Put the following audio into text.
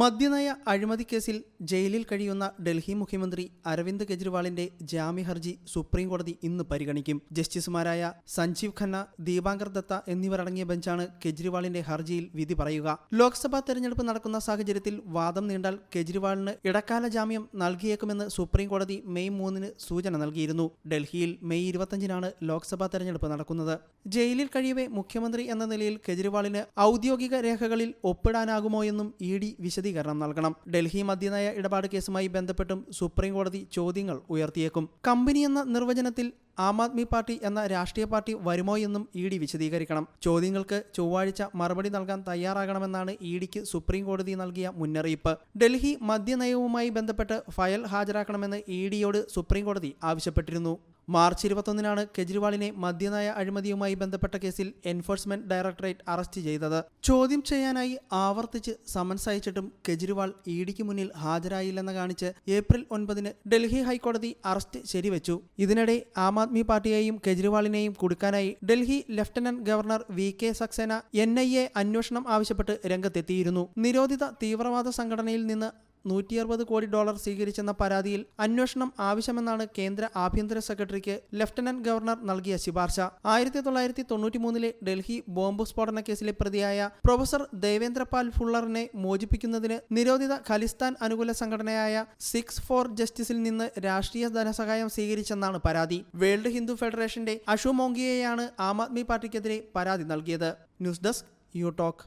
മദ്യനയ അഴിമതി കേസിൽ ജയിലിൽ കഴിയുന്ന ഡൽഹി മുഖ്യമന്ത്രി അരവിന്ദ് കെജ്രിവാളിന്റെ ജാമ്യ ഹർജി സുപ്രീം കോടതി ഇന്ന് പരിഗണിക്കും. ജസ്റ്റിസുമാരായ സഞ്ജീവ് ഖന്ന ദീപാങ്കർ ദത്ത എന്നിവരടങ്ങിയ ബെഞ്ചാണ് കെജ്രിവാളിന്റെ ഹർജിയിൽ വിധി പറയുക. ലോക്സഭാ തെരഞ്ഞെടുപ്പ് നടക്കുന്ന സാഹചര്യത്തിൽ വാദം നീണ്ടാൽ കെജ്രിവാളിന് ഇടക്കാല ജാമ്യം നൽകിയേക്കുമെന്ന് സുപ്രീം കോടതി മെയ് മൂന്നിന് സൂചന നൽകിയിരുന്നു. ഡൽഹിയിൽ മെയ് ഇരുപത്തഞ്ചിനാണ് ലോക്സഭാ തെരഞ്ഞെടുപ്പ് നടക്കുന്നത്. ജയിലിൽ കഴിയവേ മുഖ്യമന്ത്രി എന്ന നിലയിൽ കെജ്രിവാളിന് ഔദ്യോഗിക രേഖകളിൽ ഒപ്പിടാനാകുമോ എന്നും ഇ ഡി വിശദീകരണം നൽകണം. ഡൽഹി മദ്യനയ ഇടപാട് കേസുമായി ബന്ധപ്പെട്ടും സുപ്രീം കോടതി ചോദ്യങ്ങൾ ഉയർത്തിയേക്കും. കമ്പനി എന്ന നിർവചനത്തിൽ ആം ആദ്മി പാർട്ടി എന്ന രാഷ്ട്രീയ പാർട്ടി വരുമോ എന്നും ഇ ഡി വിശദീകരിക്കണം. ചോദ്യങ്ങൾക്ക് ചൊവ്വാഴ്ച മറുപടി നൽകാൻ തയ്യാറാകണമെന്നാണ് ഇ ഡിക്ക് സുപ്രീം കോടതി നൽകിയ മുന്നറിയിപ്പ്. ഡൽഹി മദ്യനയവുമായി ബന്ധപ്പെട്ട് ഫയൽ ഹാജരാക്കണമെന്ന് ഇ ഡിയോട് സുപ്രീം കോടതി ആവശ്യപ്പെട്ടിരുന്നു. മാർച്ച് ഇരുപത്തൊന്നിനാണ് കെജ്രിവാളിനെ മദ്യനയ അഴിമതിയുമായി ബന്ധപ്പെട്ട കേസിൽ എൻഫോഴ്സ്മെന്റ് ഡയറക്ടറേറ്റ് അറസ്റ്റ് ചെയ്തത്. ചോദ്യം ചെയ്യാനായി ആവർത്തിച്ച് സമൻസ് അയച്ചിട്ടും കെജ്രിവാൾ ഇ ഡിക്ക് മുന്നിൽ ഹാജരായില്ലെന്ന് കാണിച്ച് ഏപ്രിൽ ഒൻപതിന് ഡൽഹി ഹൈക്കോടതി അറസ്റ്റ് ശരിവെച്ചു. ഇതിനിടെ ആം ആദ്മി പാർട്ടിയെയും കെജ്രിവാളിനെയും കുടുക്കാനായി Delhi lieutenant governor V K Saxena N I A അന്വേഷണം ആവശ്യപ്പെട്ട് രംഗത്തെത്തിയിരുന്നു. നിരോധിത തീവ്രവാദ സംഘടനയിൽ നിന്ന് നൂറ്റി അറുപത് കോടി ഡോളർ സ്വീകരിച്ചെന്ന പരാതിയിൽ അന്വേഷണം ആവശ്യമെന്നാണ് കേന്ദ്ര ആഭ്യന്തര സെക്രട്ടറിക്ക് ലഫ്റ്റനന്റ് ഗവർണർ നൽകിയ ശുപാർശ. ആയിരത്തി തൊള്ളായിരത്തി തൊണ്ണൂറ്റി മൂന്നിലെ ഡൽഹി ബോംബ് സ്ഫോടന കേസിലെ പ്രതിയായ പ്രൊഫസർ ദേവേന്ദ്രപാൽ ഫുള്ളറിനെ മോചിപ്പിക്കുന്നതിന് നിരോധിത ഖലിസ്ഥാൻ അനുകൂല സംഘടനയായ സിക്സ് ഫോർ ജസ്റ്റിസിൽ നിന്ന് രാഷ്ട്രീയ ധനസഹായം സ്വീകരിച്ചെന്നാണ് പരാതി. വേൾഡ് ഹിന്ദു ഫെഡറേഷന്റെ അഷു മോങ്കിയെയാണ് ആം ആദ്മി പാർട്ടിക്കെതിരെ പരാതി നൽകിയത്. News desk U Talk.